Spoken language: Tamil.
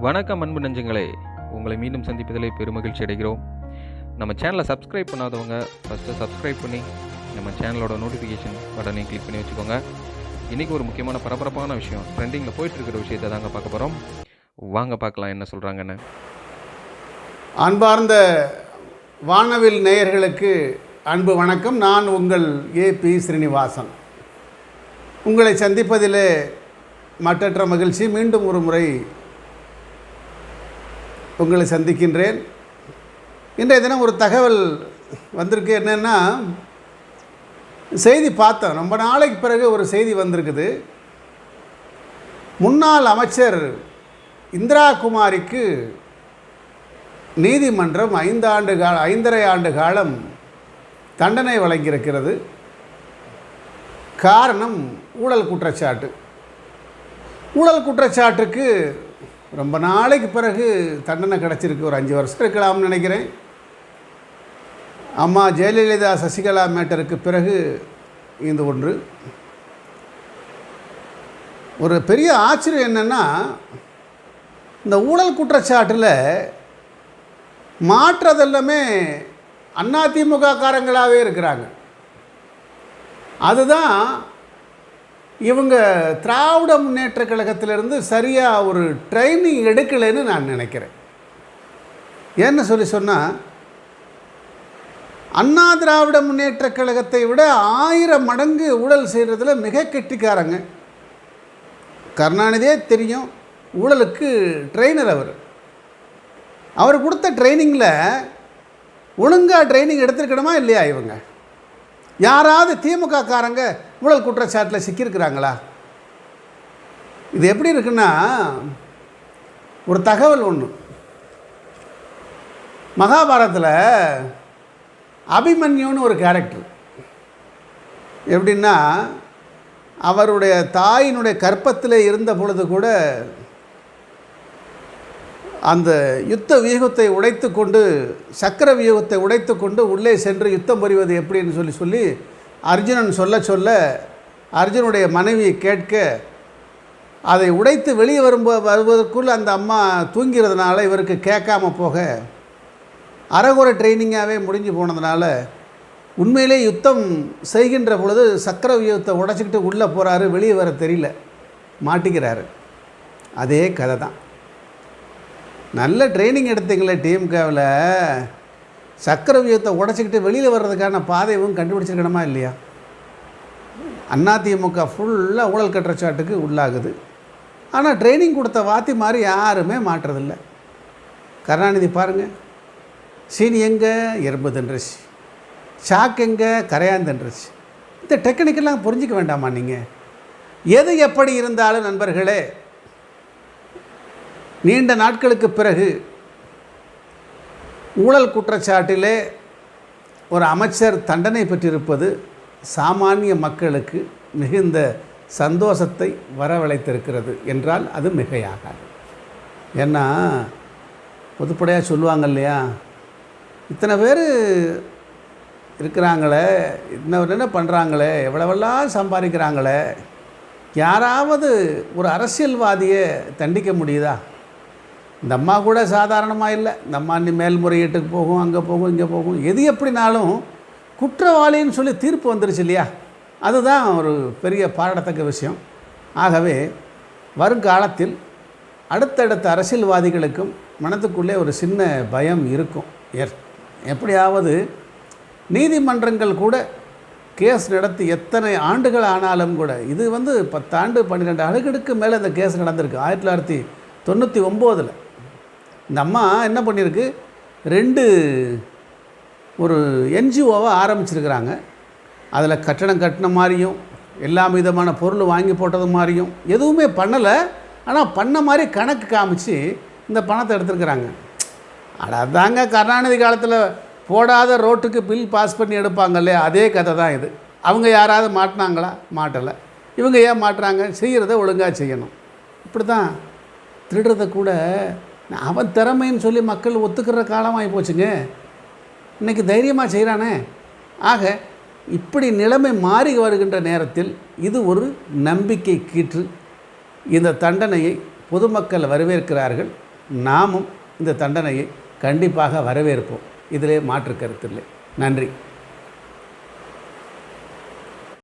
வணக்கம் அன்பு நெஞ்சங்களே. உங்களை மீண்டும் சந்திப்பதிலே பெருமகிழ்ச்சி அடைகிறோம். நம்ம சேனலை சப்ஸ்கிரைப் பண்ணாதவங்க ஃபஸ்ட்டு சப்ஸ்கிரைப் பண்ணி நம்ம சேனலோட நோட்டிஃபிகேஷன் பட்டனையும் கிளிக் பண்ணி வச்சுக்கோங்க. இன்றைக்கி ஒரு முக்கியமான பரபரப்பான விஷயம். ட்ரெண்டிங்கில் போயிட்டு இருக்கிற விஷயத்தை தாங்க பார்க்க போகிறோம் வாங்க பார்க்கலாம் என்ன சொல்கிறாங்கன்னு அன்பார்ந்த வானவில் நேயர்களுக்கு அன்பு வணக்கம். நான் உங்கள் ஏ பி ஸ்ரீனிவாசன். உங்களை சந்திப்பதிலே மற்றற்ற மகிழ்ச்சி. மீண்டும் ஒரு முறை உங்களை சந்திக்கின்றேன். இன்றைய தினம் ஒரு தகவல் வந்திருக்கு. என்னென்னா செய்தி பார்த்தோம். ரொம்ப நாளைக்கு பிறகு ஒரு செய்தி வந்திருக்குது. முன்னாள் அமைச்சர் இந்திரா குமாரிக்கு நீதிமன்றம் ஐந்தாண்டு கால ஐந்தரை ஆண்டு காலம் தண்டனை வழங்கியிருக்கிறது. காரணம் ஊழல் குற்றச்சாட்டு. ஊழல் குற்றச்சாட்டுக்கு ரொம்ப நாளைக்கு பிறகு தண்டனை கிடச்சிருக்கு. ஒரு அஞ்சு வருஷம் இருக்கலாம்னு நினைக்கிறேன். அம்மா ஜெயலலிதா சசிகலா மேட்டருக்கு பிறகு இந்த ஒன்று. ஒரு பெரிய ஆச்சரியம் என்னென்னா இந்த ஊழல் குற்றச்சாட்டில் மாற்றதெல்லாமே அதிமுக காரங்களாகவே இருக்கிறாங்க. அதுதான் இவங்க திராவிட முன்னேற்ற கழகத்திலிருந்து சரியாக ஒரு ட்ரைனிங் எடுக்கலைன்னு நான் நினைக்கிறேன். ஏன்னு சொல்லி சொன்னால் அண்ணா திராவிட முன்னேற்ற கழகத்தை விட ஆயிரம் மடங்கு ஊழல் செய்கிறதுல மிக கெட்டிக்காரங்க. கருணாநிதியே தெரியும் ஊழலுக்கு ட்ரெயினர் அவர். அவர் கொடுத்த ட்ரைனிங்கில் ஒழுங்காக ட்ரைனிங் எடுத்துருக்கணுமா இல்லையா இவங்க? யாராவது திமுக காரங்க ஊழல் குற்றச்சாட்டில் சிக்கியிருக்கிறாங்களா? இது எப்படி இருக்குன்னா ஒரு தகவல் ஒன்று மகாபாரதத்தில் அபிமன்யுன்னு ஒரு கேரக்டர் எப்படின்னா அவருடைய தாயினுடைய கற்பத்தில் இருந்த பொழுது கூட அந்த யுத்த வியூகத்தை உடைத்து கொண்டு சக்கர வியூகத்தை உடைத்து கொண்டு உள்ளே சென்று யுத்தம் புரிவது எப்படின்னு சொல்லி சொல்லி அர்ஜுனன் சொல்ல சொல்ல அர்ஜுனுடைய மனைவி கேட்க அதை உடைத்து வெளியே வரும்போ வருவதற்குள் அந்த அம்மா தூங்கிறதுனால இவருக்கு கேட்காம போக. அறகுறை ட்ரைனிங்காகவே முடிஞ்சு போனதுனால உண்மையிலே யுத்தம் செய்கின்ற பொழுது சக்கர வியூகத்தை உடச்சிக்கிட்டு உள்ளே போகிறாரு வெளியே வர தெரியல. மாட்டிக்கிறாரு. அதே கதை தான். நல்ல ட்ரைனிங் எடுத்தீங்களே டிஎம்கேவில் சக்கர வியூகத்தை உடச்சிக்கிட்டு வெளியில் வர்றதுக்கான பாதையும் கண்டுபிடிச்சிருக்கணுமா இல்லையா? அதிமுக ஃபுல்லாக ஊழல் கட்டுறச்சாட்டுக்கு உள்ளாகுது. ஆனால் ட்ரைனிங் கொடுத்த வாத்தி மாதிரி யாருமே மாற்றுறதில்ல கருணாநிதி பாருங்கள் சீனி எங்கே? எறும்பு தின்றுச்சு. சாக் எங்கே? கரையான் தின்றுச்சு. இந்த டெக்னிக்கெல்லாம் புரிஞ்சிக்க வேண்டாமா நீங்கள் எது எப்படி இருந்தாலும் நண்பர்களே நீண்ட நாட்களுக்கு பிறகு ஊழல் குற்றச்சாட்டிலே ஒரு அமைச்சர் தண்டனை பெற்றிருப்பது சாமானிய மக்களுக்கு மிகுந்த சந்தோஷத்தை வரவழைத்திருக்கிறது என்றால் அது மிகையாகாது. ஏன்னா பொதுப்படையாக சொல்லுவாங்க இல்லையா? இத்தனை பேர் இருக்கிறாங்களே இன்னும் என்ன பண்ணுறாங்களே எவ்வளவெல்லாம் சம்பாதிக்கிறாங்களே யாராவது ஒரு அரசியல்வாதியை தண்டிக்க முடியுதா? இந்த அம்மா கூட சாதாரணமாக இல்லை. இந்த அம்மா நீ மேல்முறையீட்டுக்கு போகும் அங்கே போகும் இங்கே போகும். எது எப்படினாலும் குற்றவாளின்னு சொல்லி தீர்ப்பு வந்துருச்சு இல்லையா? அதுதான் ஒரு பெரிய பாராட்டத்தக்க விஷயம். ஆகவே வருங்காலத்தில் அடுத்தடுத்த அரசியல்வாதிகளுக்கும் மனத்துக்குள்ளே ஒரு சின்ன பயம் இருக்கும். எர் எப்படியாவது நீதிமன்றங்கள் கூட கேஸ் நடத்தி எத்தனை ஆண்டுகள் ஆனாலும் கூட இது வந்து பத்தாண்டு பன்னிரெண்டு ஆண்டுகளுக்கு மேலே இந்த கேஸ் நடந்திருக்கு. ஆயிரத்தி தொள்ளாயிரத்தி தொண்ணூற்றி ஒம்போதில். இந்த அம்மா என்ன பண்ணியிருக்கு? ரெண்டு ஒரு என்ஜிஓவை ஆரம்பிச்சிருக்கிறாங்க. அதில் கட்டணம் கட்டின மாதிரியும் எல்லா விதமான பொருள் வாங்கி போட்டது மாதிரியும் எதுவுமே பண்ணலை. ஆனால் பண்ண மாதிரி கணக்கு காமிச்சு இந்த பணத்தை எடுத்துருக்குறாங்க. அட அதாங்க கருணாநிதி காலத்தில் போடாத ரோட்டுக்கு பில் பாஸ் பண்ணி எடுப்பாங்க இல்லையா அதே கதை தான் இது. அவங்க யாராவது மாட்டினாங்களா? மாட்டலை. இவங்க ஏன் மாட்டுறாங்க? செய்கிறத ஒழுங்காக செய்யணும். இப்படி தான் திருடுறத கூட அவன் திறமைன்னு சொல்லி மக்கள் ஒத்துக்கிற காலமாகி போச்சுங்க. இன்றைக்கி தைரியமாக செய்கிறானே ஆக இப்படி நிலைமை மாறி வருகின்ற நேரத்தில் இது ஒரு நம்பிக்கை கீற்று. இந்த தண்டனையை பொதுமக்கள் வரவேற்கிறார்கள். நாமும் இந்த தண்டனையை கண்டிப்பாக வரவேற்போம். இதிலே மாற்று கருத்தில்லை நன்றி.